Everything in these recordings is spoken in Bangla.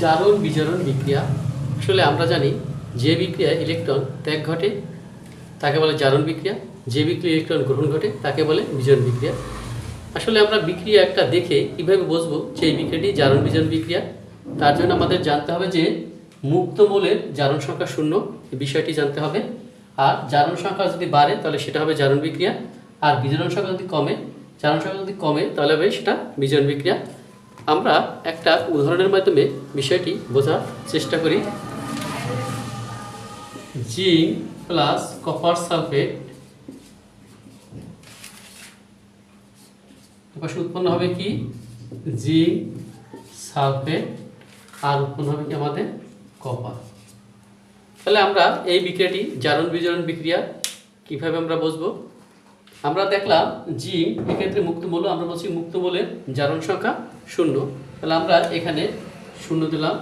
জারণ বিজারণ বিক্রিয়া। আসলে আমরা জানি যে বিক্রিয়ায় ইলেকট্রন ত্যাগ ঘটে, তাকে বলে জারণ বিক্রিয়া। যে বিক্রিয়া ইলেকট্রন গ্রহণ ঘটে, তাকে বলে বিজারণ বিক্রিয়া। আসলে আমরা বিক্রিয়া একটা দেখে কীভাবে বুঝব যে এই বিক্রিয়াটি জারণ বিজারণ বিক্রিয়া? তার জন্য আমাদের জানতে হবে যে মুক্ত মূলের জারণ সংখ্যা শূন্য বিষয়টি জানতে হবে। আর জারণ সংখ্যা যদি বাড়ে, তাহলে সেটা হবে জারণ বিক্রিয়া। আর বিজারণ সংখ্যা যদি কমে, জারণ সংখ্যা যদি কমে, তাহলে হবে সেটা বিজারণ বিক্রিয়া। আমরা একটা উদাহরণের মাধ্যমে বিষয়টি বোঝার চেষ্টা করি। জিঙ্ক প্লাস কপার সালফেট উৎপন্ন হবে কি? জিঙ্ক সালফেট আর উৎপন্ন হবে কি আমাদের কপার। তাহলে আমরা এই বিক্রিয়াটি জারণ বিজারণ বিক্রিয়া কীভাবে আমরা বুঝব আমরা দেখলাম জিঙ্ক এক্ষেত্রে মুক্ত মূল্য আমরা বলছি মুক্ত মূলের জারণ সংখ্যা শূন্য। তাহলে আমরা এখানে শূন্য দিলাম।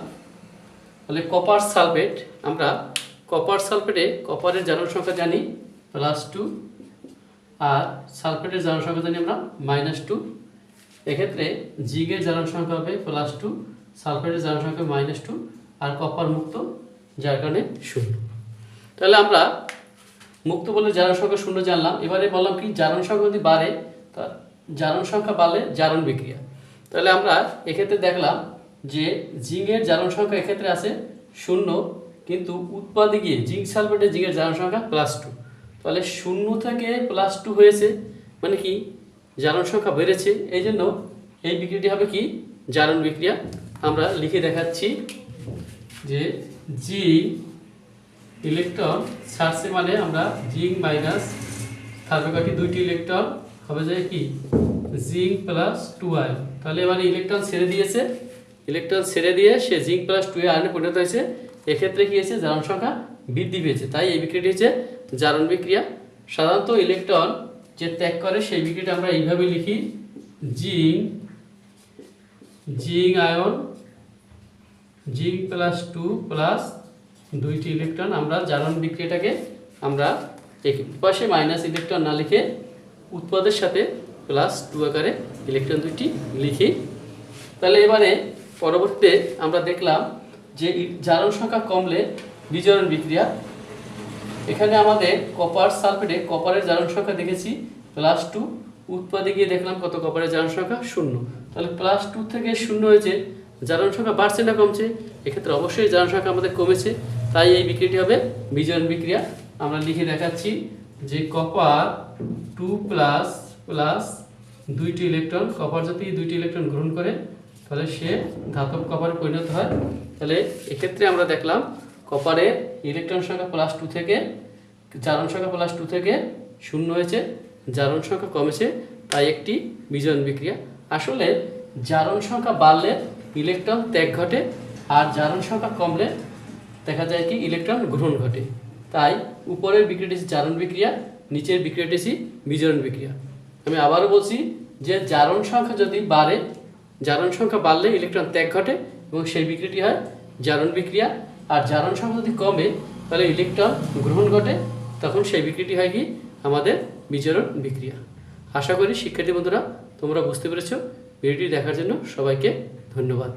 তাহলে কপার সালফেট আমরা কপার সালফেটে কপারের জারণ সংখ্যা জানি প্লাস টু আর সালফেটের জারণ সংখ্যা জানি আমরা মাইনাস টু এক্ষেত্রে জিগের জারণ সংখ্যা হবে প্লাস টু সালফেটের জারণ সংখ্যা মাইনাস টু আর কপার মুক্ত, যার কারণে শূন্য। তাহলে আমরা মুক্ত বলে জারণ সংখ্যা শূন্য জানলাম। এবারে বললাম কি, জারণ সংখ্যা যদি বাড়ে, তা জারণ সংখ্যা বাড়লে জারণ বিক্রিয়া। তাহলে আমরা এক্ষেত্রে দেখলাম যে জিঙ্কের জারণ সংখ্যা এক্ষেত্রে আছে শূন্য, কিন্তু উৎপাদে গিয়ে জিঙ্ক সালফেটের জিঙ্কের জারণ সংখ্যা প্লাস টু তাহলে শূন্য থেকে প্লাস টু হয়েছে মানে কি, জারণ সংখ্যা বেড়েছে। এই জন্য এই বিক্রিয়াটি হবে কি, জারণ বিক্রিয়া। আমরা লিখে দেখাচ্ছি যে জি ইলেকট্রন ছাড়ছে মানে আমরা জিঙ্ক মাইনাস থাকবে কয়টি দুইটি ইলেকট্রন হবে যায় কি? জিঙ্ক প্লাস টু আয়ন তাহলে এবারে ইলেকট্রন ছেড়ে দিয়েছে। ইলেকট্রন ছেড়ে দিয়ে সে জিঙ্ক প্লাস টু আয়নে পরিণত হয়েছে। এক্ষেত্রে কি হয়েছে? জারণ সংখ্যা বৃদ্ধি পেয়েছে। তাই এই বিক্রিয়াটি হচ্ছে জারণ বিক্রিয়া। সাধারণত ইলেকট্রন যে ত্যাগ করে, সেই বিক্রিয়াটা আমরা এইভাবে লিখি। Zinc zinc ion zinc plus two plus দুইটি ইলেকট্রন আমরা জারণ বিক্রিয়াটাকে আমরা পাশে মাইনাস ইলেকট্রন না লিখে উৎপাদের সাথে প্লাস টু আকারে ইলেকট্রন দুইটি লিখি। তাহলে এবারে পরবর্তীতে আমরা দেখলাম যে জারণ সংখ্যা কমলে বিজারণ বিক্রিয়া। এখানে আমাদের কপার সালফেটে কপারের জারণ সংখ্যা দেখেছি প্লাস টু উৎপাদে গিয়ে দেখলাম কত কপারের জারণ সংখ্যা? শূন্য। তাহলে প্লাস টু থেকে শূন্য হয়েছে সংখ্যা বাড়ছে না কমছে, এক্ষেত্রে অবশ্যই সংখ্যা আমাদের কমেছে। তাই এই বিক্রিয়াটি হবে বিজারণ বিক্রিয়া। আমরা লিখে দেখাচ্ছি যে কপার টু প্লাস প্লাস দুইটি ইলেকট্রন, কপার যদি দুইটি ইলেকট্রন গ্রহণ করে, তাহলে সে ধাতব কপারে পরিণত হয়। তাহলে এক্ষেত্রে আমরা দেখলাম কপারের ইলেকট্রন সংখ্যা প্লাস টু থেকে, জারণ সংখ্যা প্লাস টু থেকে শূন্য হয়েছে, জারণ সংখ্যা কমেছে, তাই একটি বিজন বিক্রিয়া। আসলে জারণ সংখ্যা বাড়লে ইলেকট্রন ত্যাগ ঘটে আর জারণ সংখ্যা কমলে দেখা যায় কি ইলেকট্রন গ্রহণ ঘটে। তাই উপরের বিক্রিয়াটি জারণ বিক্রিয়া, নিচের বিক্রিয়াটি বিজারণ বিক্রিয়া। আমি আবারও বলছি যে জারণ সংখ্যা যদি বাড়ে, জারণ সংখ্যা বাড়লে ইলেকট্রন ত্যাগ ঘটে এবং সেই বিক্রিয়াটি হয় জারণ বিক্রিয়া। আর জারণ সংখ্যা যদি কমে, তাহলে ইলেকট্রন গ্রহণ ঘটে, তখন সেই বিক্রিয়াটি হয় কি? আমাদের বিজারণ বিক্রিয়া। আশা করি শিক্ষার্থী বন্ধুরা, তোমরা বুঝতে পেরেছ। ভিডিওটি দেখার জন্য সবাইকে ধন্যবাদ।